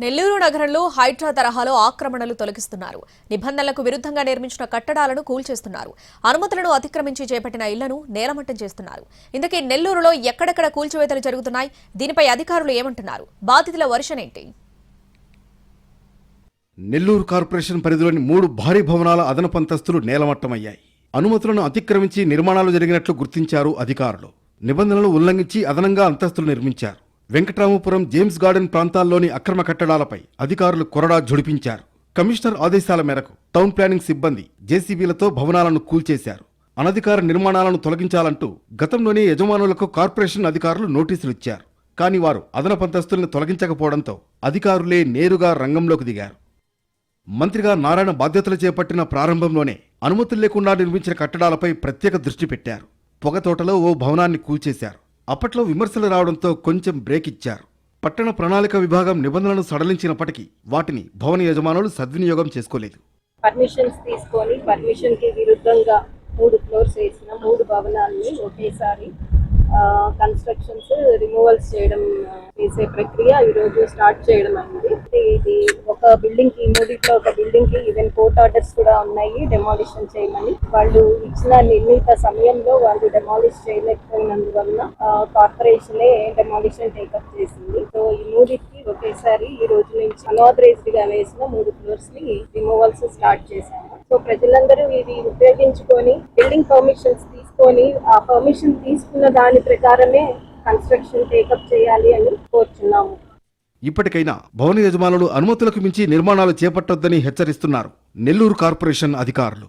నెల్లూరు నగరంలో హైడ్రా తరహాలో ఆక్రమణలు తొలగిస్తున్నారు. నిబంధనలకు విరుద్ధంగా నిర్మించిన కట్టడాలను కూల్చేస్తున్నారు. అనుమతులను అతిక్రమించి చేపట్టిన ఇళ్ళను నేలమట్టం చేస్తున్నారు. ఇందుకే నెల్లూరులో ఎక్కడెక్కడ కూల్చివేతలు జరుగుతున్నాయి దీనిపై అధికారులు ఏమంటున్నారు? బాధితుల వర్షన్ ఏంటి నెల్లూరు కార్పొరేషన్ పరిధిలోని మూడు భారీ భవనాల అదనపు అంతస్తులు నేలమట్టమయ్యాయి. అనుమతులను అతిక్రమించి నిర్మాణాలు జరిగినట్లు గుర్తించారు అధికారులు. నిబంధనలు ఉల్లంఘించి అదనంగా అంతస్తులు నిర్మించారు. వెంకటరామపురం జేమ్స్ గార్డెన్ ప్రాంతాల్లోని అక్రమ కట్టడాలపై అధికారులు కొరడా జుడిపించారు కమిషనర్ ఆదేశాల మేరకు టౌన్ ప్లానింగ్ సిబ్బంది జేసీబీలతో భవనాలను కూల్చేశారు. అనధికార నిర్మాణాలను తొలగించాలంటూ గతంలోనే యజమానులకు కార్పొరేషన్ అధికారులు నోటీసులు ఇచ్చారు. కానీ వారు అదనపంతస్తుల్ని తొలగించకపోవడంతో అధికారులే నేరుగా రంగంలోకి దిగారు. మంత్రిగా నారాయణ బాధ్యతలు చేపట్టిన ప్రారంభంలోనే అనుమతులు లేకుండా నిర్మించిన కట్టడాలపై ప్రత్యేక దృష్టి పెట్టారు. పొగతోటలో ఓ భవనాన్ని కూల్చేశారు. అప్పట్లో విమర్శలు రావడంతో కొంచెం బ్రేక్ ఇచ్చారు. పట్టణ ప్రణాళిక విభాగం నిబంధనలను సడలించినప్పటికీ వాటిని భవన యజమానులు సద్వినియోగం చేసుకోలేదు. పర్మిషన్స్ తీసుకొని పర్మిషన్కి విరుద్ధంగా మూడు ఫ్లోర్స్ వేసిన మూడు భవనాల్ని ఒకేసారి కన్స్ట్రక్షన్స్ రిమూవల్స్ చేయడం చేసే ప్రక్రియ ఈ రోజు స్టార్ట్ చేయడం అయింది. ఇది ఒక బిల్డింగ్కి మూడిట్లో ఒక బిల్డింగ్కి ఈవెన్ కోర్ట్ ఆర్డర్స్ కూడా ఉన్నాయి డెమాలిషన్ చేయమని. వాళ్ళు ఇచ్చిన నిర్ణీత సమయంలో వాళ్ళు డెమాలిష్ చేయలేకపోయినందువలన కార్పొరేషనే డెమాలిషన్ టేకప్ చేసింది. సో ఈ మూడింటికి ఒకేసారి ఈ రోజు నుంచి అనాథరైజ్డ్గా వేసిన మూడు ఫ్లోర్స్ని రిమూవల్స్ స్టార్ట్ చేశాము సో ప్రజలందరూ ఇది ఉపయోగించుకొని బిల్డింగ్ పర్మిషన్స్ తీసుకొని ఆ పర్మిషన్ తీసుకున్న దాని ప్రకారమే కన్స్ట్రక్షన్ టేకప్ చేయాలి అని కోరుచున్నాము. ఇప్పటికైనా భవన యజమానులు అనుమతులకు మించి నిర్మాణాలు చేపట్టొద్దని హెచ్చరిస్తున్నారు. నెల్లూరు కార్పొరేషన్ అధికారులు.